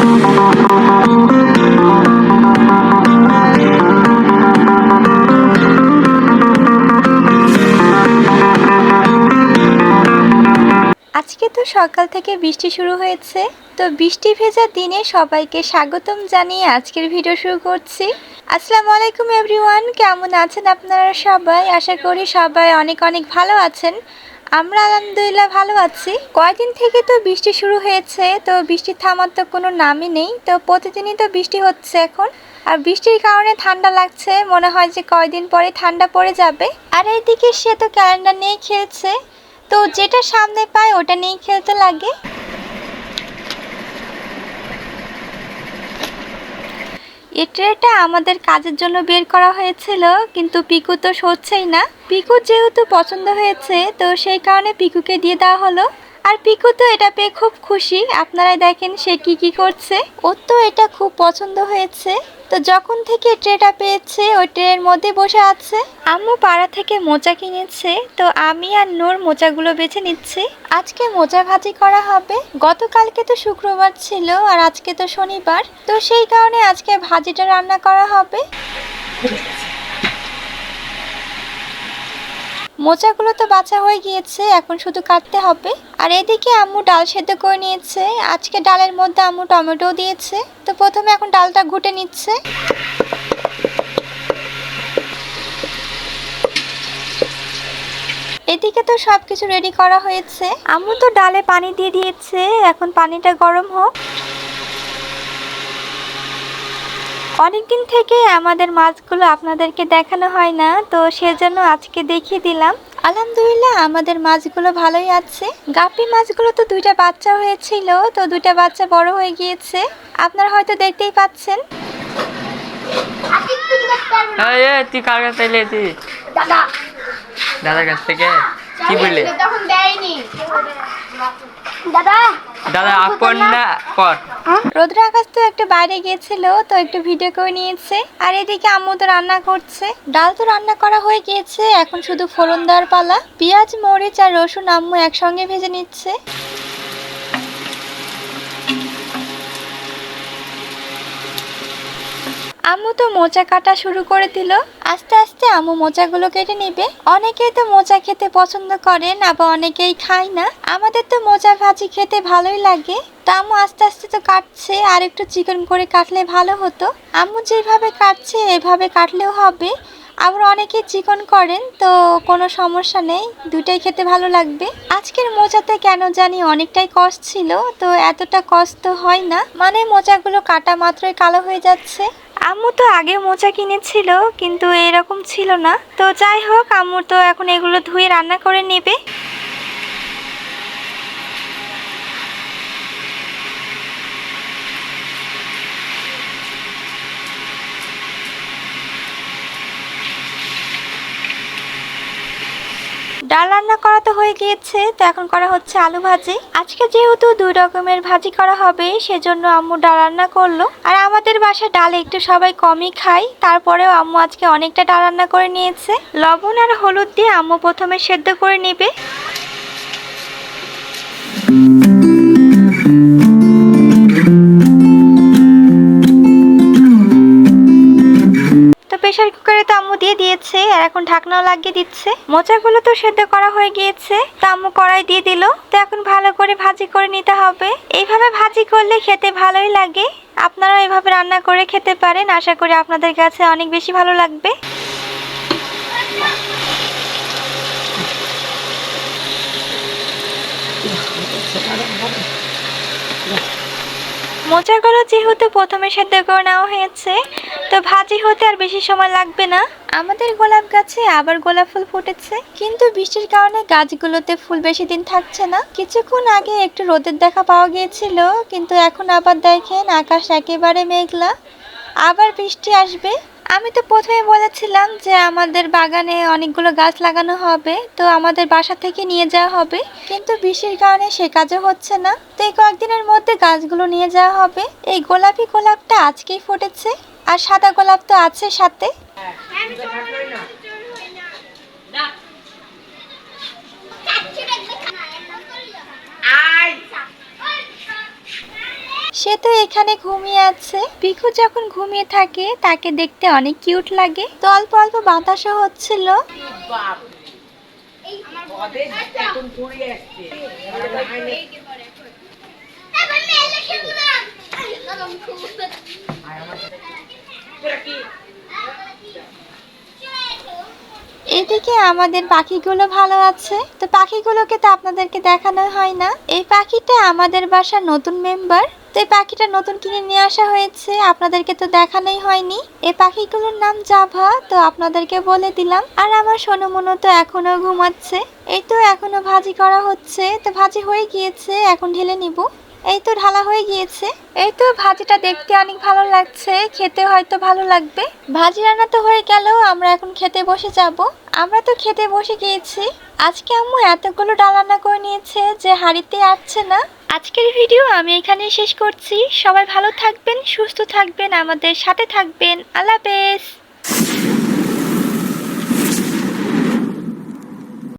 আজকে তো সকাল থেকে বৃষ্টি শুরু হয়েছে, তো বৃষ্টি ভেজা দিনে সবাইকে স্বাগতম জানিয়ে আজকের ভিডিও শুরু করছি। আসসালামু আলাইকুম এভরিওয়ান কেমন আছেন আপনারা সবাই? আশা করি সবাই অনেক অনেক ভালো আছেন। আমরা আলহামদুলিল্লাহ ভালো আছি। কয়েকদিন থেকে তো বৃষ্টি শুরু হয়েছে, তো বৃষ্টি থামার তো কোনো নামই নেই। তো প্রতিদিনই তো বৃষ্টি হচ্ছে এখন। আর বৃষ্টির কারণে ঠান্ডা লাগছে, মনে হয় যে কয়দিন পরে ঠান্ডা পড়ে যাবে। আর এইদিকে সে তো ক্যালেন্ডার নিয়ে খেলছে, তো যেটা সামনে পায় ওটা নিয়েই খেলতে লাগে। এই ট্রেটা আমাদের কাজের জন্য বের করা হয়েছিল, কিন্তু পিকু তো সরছেই না। পিকু যেহেতু পছন্দ হয়েছে, তো সেই কারণে পিকুকে দিয়ে দেওয়া হলো। আর পিকু তো এটা পেয়ে খুব খুশি। আপনারাই দেখেন সে কি কি করছে। ওর তো এটা খুব পছন্দ হয়েছে। তো যখন থেকে ট্রেটা পেয়েছে, ওই ট্রের মধ্যে বসে আছে। আম্মু পাড়া থেকে মোচা কিনেছে। তো আমি আর নূর মোচাগুলো বেছে নিচ্ছি। আজকে মোচা ভাজি করা হবে। গতকালকে তো শুক্রবার ছিল আর আজকে তো শনিবার। তো সেই কারণে আজকে ভাজিটা রান্না করা হবে। মোচাগুলো তো বাছা হয়ে গিয়েছে, এখন শুধু কাটতে হবে। আর এদিকে আম্মু ডাল সেদ্ধ করে নিয়েছে, আজকে ডালের মধ্যে আম্মু টমেটো দিয়েছে। তো প্রথমে এখন ডালটা ঘুটে নিচ্ছে। এদিকে তো সব কিছু রেডি করা হয়েছে। আম্মু তো ডালে পানি দিয়ে দিয়েছে, এখন পানিটা গরম হোক। অনেকদিন থেকে আমাদের মাছগুলো আপনাদেরকে দেখানো হয় না তো সেজন্য আজকে দেখিয়ে দিলাম। আলহামদুলিল্লাহ আমাদের মাছগুলো ভালোই আছে। গাপি মাছগুলো তো দুইটা বাচ্চা হয়েছিল তো দুইটা বাচ্চা বড় হয়ে গিয়েছে। আপনারা হয়তো দেখতেই পাচ্ছেন। এই, এই, তুই কার কাছ থেকে দাদা। দাদার কাছ থেকে? কি বললে? তখন দেয়নি। দাদা দাদা আপন না। রোদ্র আকাশ তো একটু বাইরে গিয়েছিল তো একটু ভিডিও করে নিয়েছে। আর এদিকে আম্মু তো রান্না করছে। ডাল তো রান্না করা হয়ে গিয়েছে এখন শুধু ফোড়ন দেওয়ার পালা। পেঁয়াজ মরিচ আর রসুন আম্মু একসঙ্গে ভেজে নিচ্ছে। আম্মু তো মোচা কাটা শুরু করে দিল। আস্তে আস্তে আম্মু মোচাগুলো কেটে নিবে। অনেকেই তো মোচা খেতে পছন্দ করেন, আবার অনেকেই খায় না। আমাদের তো মোচা ভাজি খেতে ভালোই লাগে। তা আম্মু আস্তে আস্তে তো কাটছে, আর একটু চিকন করে কাটলে ভালো হতো। আম্মু যেভাবে কাটছে, এভাবে কাটলেও হবে। আবার অনেকে চিকন করেন, তো কোনো সমস্যা নেই। দুটাই খেতে ভালো লাগবে। আজকের মোচাতে কেন জানি অনেকটাই কষ্ট ছিল, তো এতটা কষ্ট হয় না। মানে মোচাগুলো কাটা মাত্রই কালো হয়ে যাচ্ছে। আম্মু তো আগে মোচা কিনেছিল, কিন্তু এরকম ছিল না। তো যাই হোক আম্মু তো এখন এগুলো ধুয়ে রান্না করে নেবে। ডাল রান্না করা তো হয়ে গিয়েছে, তো এখন করা হচ্ছে আলু ভাজি। আজকে যেহেতু দুই রকমের ভাজি করা হবে, সেজন্য আম্মু ডাল রান্না করল। আর আমাদের বাসায় ডাল একটু সবাই কমই খাই তারপরেও আম্মু আজকে অনেকটা ডাল রান্না করে নিয়েছে। লবণ আর হলুদ দিয়ে আম্মু প্রথমে সেদ্ধ করে নেবে। প্রেশার কুকারে তো আম্মু দিয়ে দিয়েছে, আর এখন ঢাকনাও লাগিয়ে দিচ্ছে। মোচাগুলো তো সেদ্ধ করা হয়ে গিয়েছে, তো আম্মু কড়াই দিয়ে দিল। তো এখন ভালো করে ভাজি করে নিতে হবে। এইভাবে ভাজি করলে খেতে ভালোই লাগে। আপনারাও এভাবে রান্না করে খেতে পারেন। আশা করি আপনাদের কাছে অনেক বেশি ভালো লাগবে। মোচাগুলো যেহেতু প্রথমে সেদ্ধ করে নেওয়া হয়েছে তো ভাজি হতে আর বেশি সময় লাগবে না। আমাদের গোলাপ গাছে আবার গোলাপ ফুল ফুটেছে। কিন্তু বৃষ্টির কারণে গাছগুলোতে ফুল বেশি দিন থাকছে না। কিছুক্ষণ আগে একটু রোদের দেখা পাওয়া গিয়েছিল, কিন্তু এখন আবার দেখেন আকাশ একেবারে মেঘলা। আবার বৃষ্টি আসবে। আমি তো প্রথমে বলেছিলাম যে আমাদের বাগানে অনেকগুলো গাছ লাগানো হবে, তো আমাদের বাসা থেকে নিয়ে যাওয়া হবে। কিন্তু বৃষ্টির কারণে সে কাজও হচ্ছে না। তো এই কয়েকদিনের মধ্যে গাছগুলো নিয়ে যাওয়া হবে। এই গোলাপি গোলাপটা আজকেই ফুটেছে, আর সাদা গোলাপ তো আছে সাথে। সে তো এখানে ঘুমিয়ে আছে। পিকু যখন ঘুমিয়ে থাকে, তাকে দেখতে অনেক কিউট লাগে। তো অল্প অল্প বাতাসও হচ্ছিল। এদিকে আমাদের পাখিগুলো ভালো আছে। তো পাখিগুলোকে তো আপনাদেরকে দেখানো হয় না। এই পাখিটা আমাদের বাসার নতুন মেম্বার তো এই পাখিটা নতুন কিনে নিয়ে আসা হয়েছে। আপনাদেরকে তো দেখানোই হয়নি। এই পাখিগুলোর নাম জাভা, তো আপনাদেরকে বলে দিলাম। আর আমার সোনমনো তো এখনও ঘুমাচ্ছে। এই তো এখনও ভাজি করা হচ্ছে। তো ভাজি হয়ে গিয়েছে, এখন ঢেলে নিব। এই তো ঢালা হয়ে গিয়েছে। এই তো ভাজিটা দেখতে অনেক ভালো লাগছে, খেতে হয়তো ভালো লাগবে। ভাজি রান্না তো হয়ে গেল আমরা এখন খেতে বসে যাব। আমরা তো খেতে বসে গিয়েছি। আজকে আম্মু এতগুলো ডাল রান্না করে নিয়েছে যে হাঁড়িতে আসছে না। আজকের ভিডিও আমি এখানে শেষ করছি। সবাই ভালো থাকবেন, সুস্থ থাকবেন, আমাদের সাথে থাকবেন। আল্লাহ হাফেজ।